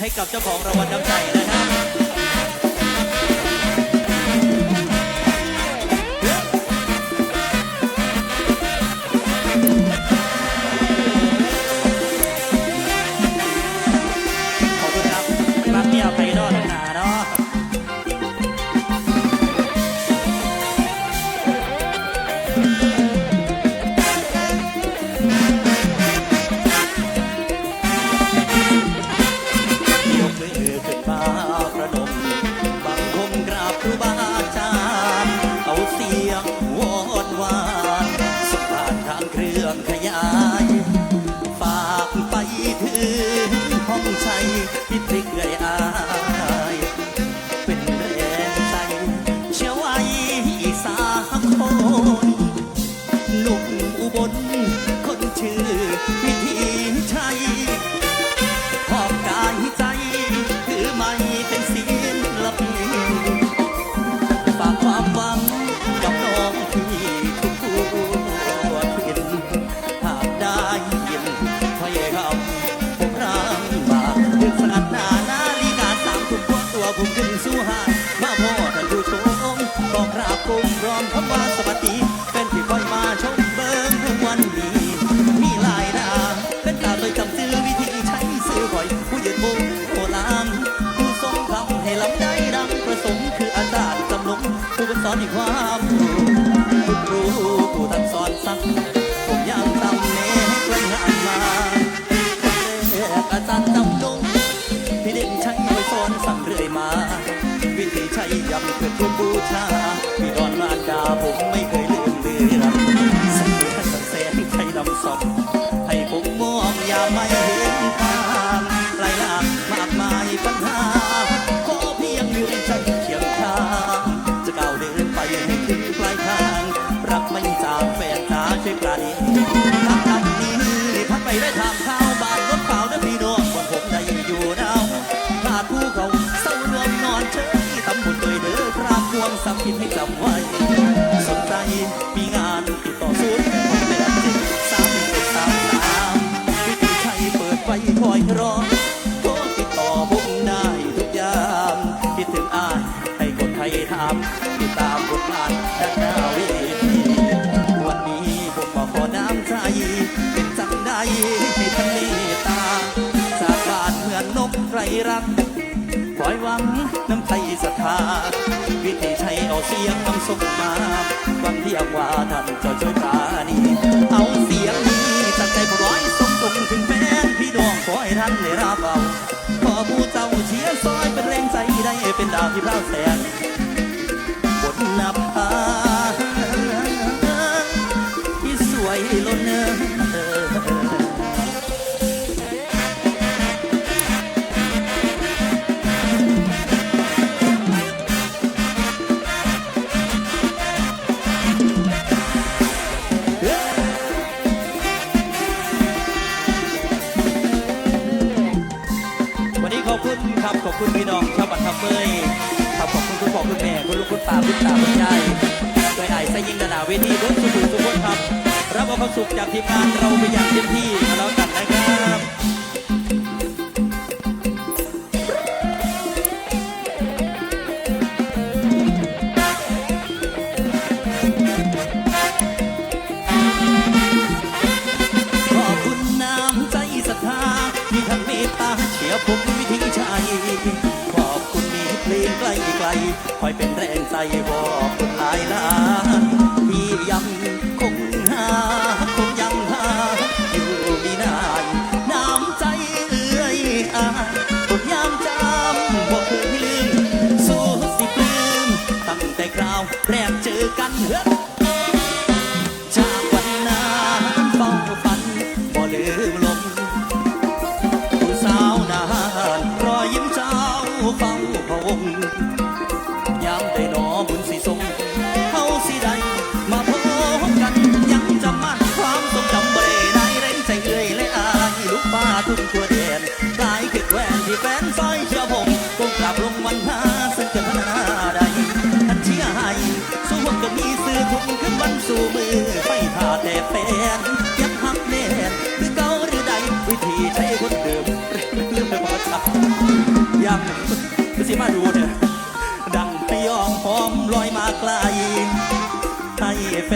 ให้กับเจ้าของรางวัลน้ำใจนะครั ผู้เป็นสอนอีกความรู้ผู้ครูผู้ท่านสอนสั่งผมยังทำเน้ใกล้งานมาคนแรกอาจารย์จำลงพี่เด่นใช้ไว้สอนสั่งเรื่อยมา วิธีใช้ยำเพื่อทุนบูชาพี่ดอนมารดาผมไม่เคยลืมเลือนสังเกตสังแสงใช้ลำสองให้ผมมองอย่าไม่เห็นทา กไกรรักคอยหวังน้ำใจศรัทธาวิธีใช้เอาเสียงนำส่งมาหวังทียงว่าท่านจะช่วยปราณีเอาเสียงนี้จากใจพร้อยส่งตรงถึงแฟนพี่น้องขอให้ท่านได้รับเอาขอผู้เจ้าเชียร์ซอยเป็นแรงใจได้เป็นดาวที่พราแสงบนนภาที่สวยล้นเนื้อ เมยขอบขอบคุณคุณพ่อคุณแม่คุณลูกคุณป้าคุณตาคุณยายรวยไอ้ไซยิงดานาเวทีรถสุขุมสุขคนครับ รับเอาความสุขจากทีมงานเราไปอย่างเต็มที่แล้วาวแรกเจอกันเฮ้จากวันนั้นเฝ้าฝันบ่ลืมลงผู้สาวนานรอยยิ้มเจ้าเฝ้าพวงยามได้หนอบุญสิทรงเฮาสิได้มาพบกันยังจำมั่นความทรงจำบ่ได้ได้แรงใจเอ่ยและอายลูกป้าทุ่งทั่วแดนกลายเกิดแวนที่แฟนซอ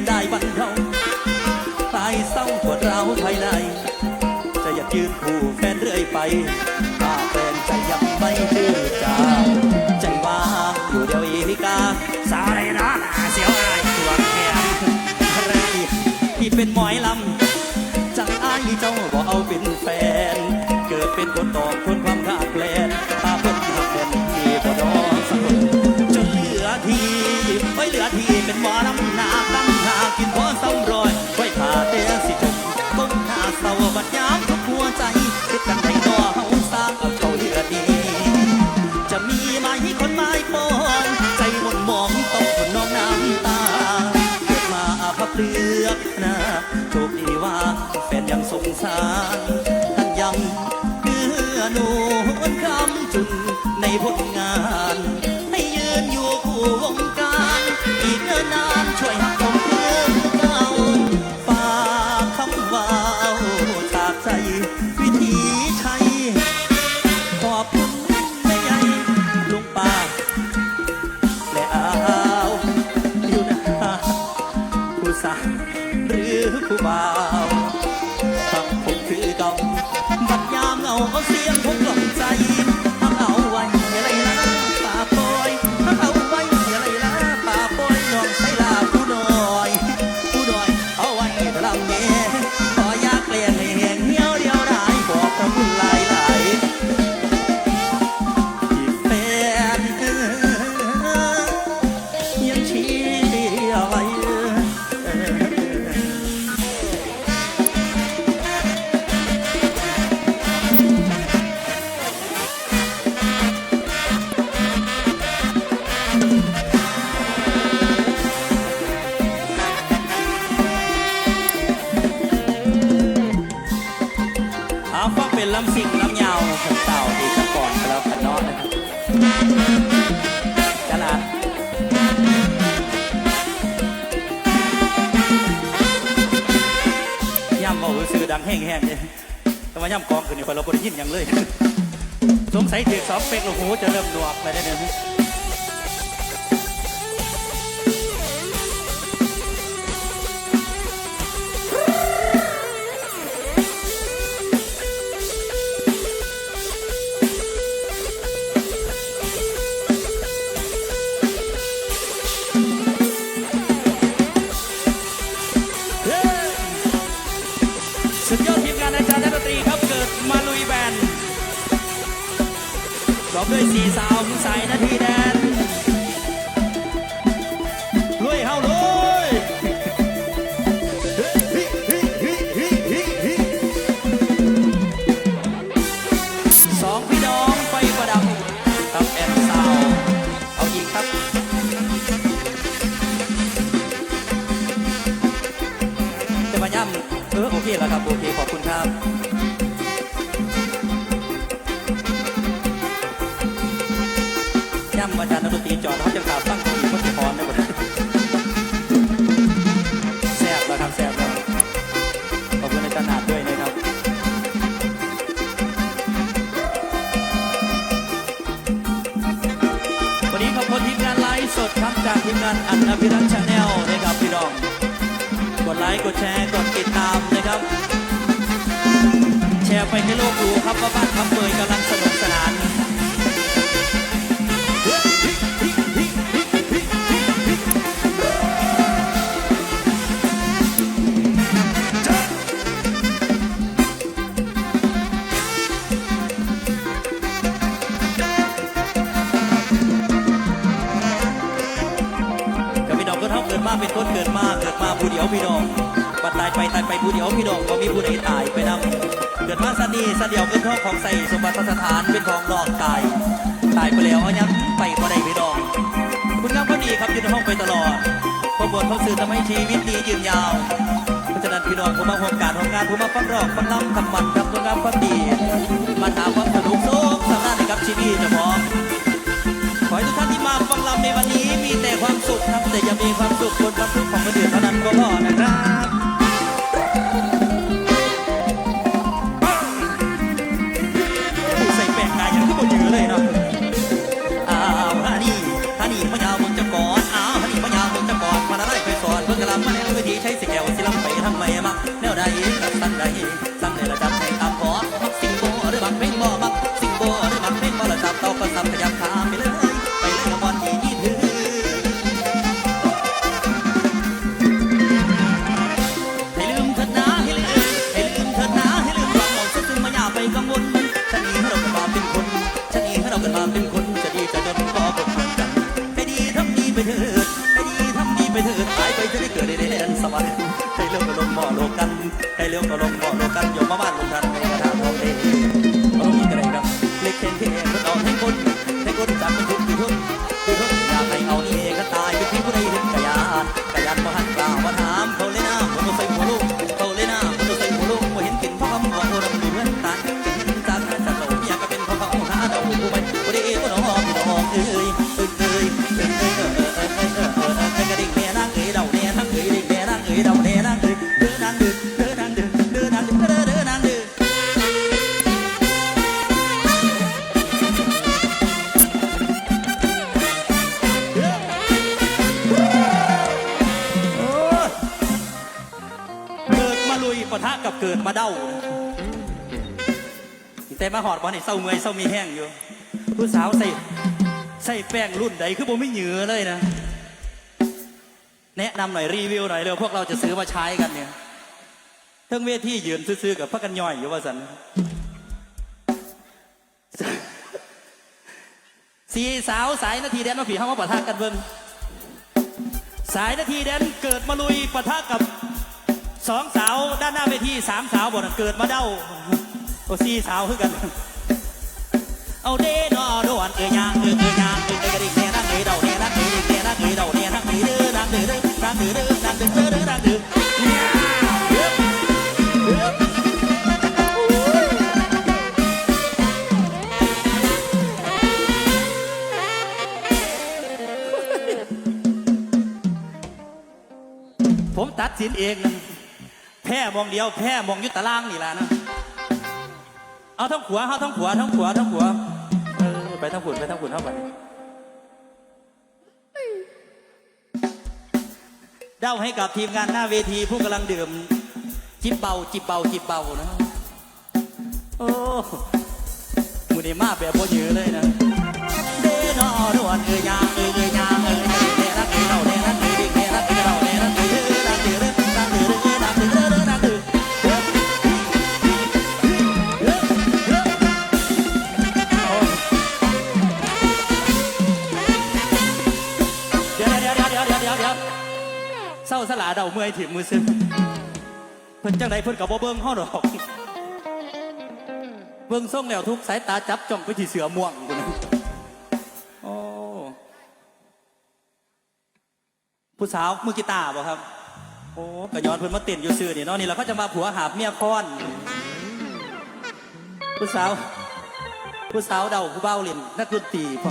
นได้บรรเทาคลายเศร้าปวดร้าวภายใน จะอยากยืนคู่แฟนเรื่อยไปถ้าแฟนใจยังไม่ดื้อจาใจว่างอยู่เดียวอีกาสาวไรนะหาเสียวอายตัวแขนแรที่เป็นหมอยลำจังอายเจ้าบ่เอาเป็นแฟน เกิดเป็นคนตอกคนความขาดแคลนถ้าเพิ่นหักแฟนมีบ่ดอกสักคนจนเหลือทีไม่เหลือทีเป็นหมอลำหน กินพอซ้ำรอยไว้ขาแต่สิจมก้มหน้าเศร้าบัดยามทุกหัวใจคิดกันให้นอเฮาสร้างเอาเขาเหือดี จะมีไหมคนไม้ปองใจหม่นหมองต้องทนน้องน้ำตาเกิดมาพับเลือกนะโชคดีว่าแฟนยังสงสารท่านยังเกื้อหนุนคำจุนในผล ผู้บ่าวทักผมคือเก่าบัดยามเหงาเอาเสียงผม ย่ำเบาซื้อดังแห้งๆเลยแต่ว่าย่ำกองขึ้นนี่คนเราบริยินยังเลย สงสัยถือสองเป็กลูกหูจะเริ่มหนวกไปได้เนี่ย สุดยอดทีมงานอาจารย์นักดนตรีครับเกิดมาลุยแบนพร้อมด้วยสีสาวใส่นาทีแดน ย่ำอาจารย์นักดนตรีจอดเขาจะกล่าวฟังของอีกคนที่พรได้หมดแซ่บแล้วครับแซ่บแล้วขอบคุณอาจารย์นาดด้วยนะครับวันนี้ขอบคุณทีมงานไลฟ์สดครับจากทีมงานอันอภิรัตชาแนลนะครับพี่น้องกดไลค์กดแชร์กดติดตามนะครับ แชร์ไปให้โลกรู้ครับว่าบ้านคำเปยกำลัง ผู้เดียวพี่น้องก็มีผู้ใดตายไปนำเกิดมาสันนีสันเดียวเงินทองของใส่สมบัติสถานเป็นของนอกกาย ตายไปแล้วเอายังไปบ่ได้พี่น้อง คุณงามความดีครับยู่ในห้องไปตลอดพอบทเขาสื่อทำให้ชีวิตดียืนยาวเพราะฉะนั้นพี่น้องผมมาห่วงการของงานผมมาฟังร้องฟังล่ำทำมันครับคุณงามความดีมาหาความสนุกโซกสำนักในกับชีวิตเฉพาะขอให้ทุกท่านที่มาฟังลำในวันนี้มีแต่ความสุขครับแต่อย่ามีความสุขบนความทุกข์ของคนอื่นเท่านั้นก็พอนะครับ ไปเถิดให้ดีทำดีไปเถิดตายไปจะได้เกิดในแดนสวรรค์ให้เร็วก็ลงหมอโลกันให้เร็วก็ลงหมอโลกันโยมมาบ้านลงทัน แต่มาหอดบอลนี่เศร้าเมื่อยเศร้ามีแห้งอยู่ ผู้สาวใส่ใส่แป้งรุ่นใดคือผมไม่เหนือเลยนะ แนะนำหน่อยรีวิวหน่อยเร็วพวกเราจะซื้อมาใช้กันเนี่ยเทิงเวทียืนซื้อๆกับพักกันย่อยอยู่ว่าสันสีสาวสายนาทีแดนมาผีห้ามาปะทะกันเบิ่งสายนาทีแดนเกิดมาลุยปะทะกับสองสาวด้านหน้าเวทีสามสาวบ่นเกิดมาเด้า โอ้สี่สาวคือกัน เอาเด้นอดวนเอ้ยยางเอ้ยเอ้ยยางเอ้ยเอ้ยกระดิ่งเนี่ยนักเอ้ยเดาเนี่ยนักเอ้ยดิ่งเนี่ยนักเอ้ยเดาเนี่ยนักเอ้ยเด้อนักเด้อเด้อนักเด้อเด้อนักเด้อเด้อเด้อนักเด้อเนี่ยเด้อเด้อผมตัดสินเองนะแพ้มองเดียว แพ้มองอยุตตารางนี่แหละนะ เอาทั้งขวาเอาทั้งขวาทั้งขวาทั้งขวาเออไปทั้งขุนไปทั้งขุนเท่าไปเด้าให้กับทีมงานหน้าเวทีผู้กำลังดื่ม จิบเบาจิบเบาจิบเบานะ โอ้มือนี้มาแบบพ่อยือเลยนะ เดนอดวนเอ้ยยางเอยเอ้ยยางเอ้ย สลาเดาเมื่อยถิ่มมือซึ้งเพิ่นจังไดเพิ่นกับบ่เบิ่งเฮาดอกเบิ่งส่งแล้วทุกสายตาจับจ้องไปที่เสือม่วงกูนะโอ้ผู้สาวมือกีตาร์บ่ครับ โอ้กะย้อนเพิ่นมาเต้นอยู่ซื่อนี่เนาะนี่เราก็จะมาผัวหาบเมียค้อนผู้สาวผู้สาวเดาผู้เบ้าเล่นนักดนตรีพอ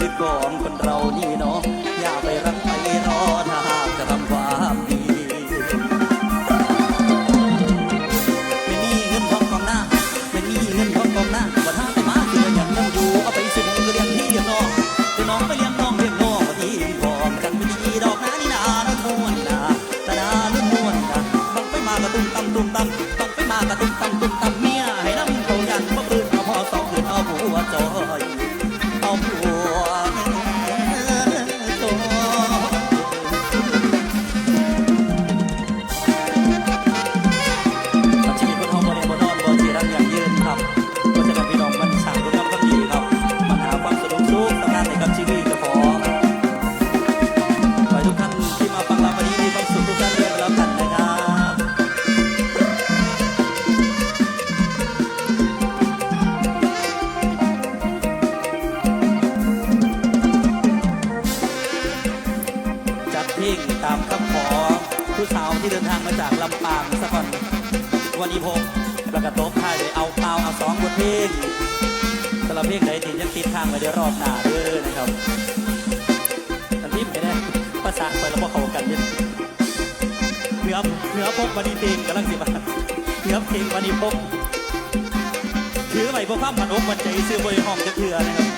คือกองคนเรานี่น ที่ตามคำขอผู้สาวที่เดินทางมาจากลำปางสะก่อนวันนี้ผมประกาศตบท้ายโดยเอาเปล่าเอาสองบทเพลงสำหรับเพลงใดที่ยังติดทางไว้ได้รอบหน้าด้วยนะครับตันที่ไม่ได้ภาษาไปแล้วพวกเขากันเนี่ยเหนือเหนือพกวันนี้เตงกำลังสิบเหนือเพลงวันนี้พกถือไหวพวกข้ามมันอกมันใจซื้อบริห้องจะเถื่อนะครับ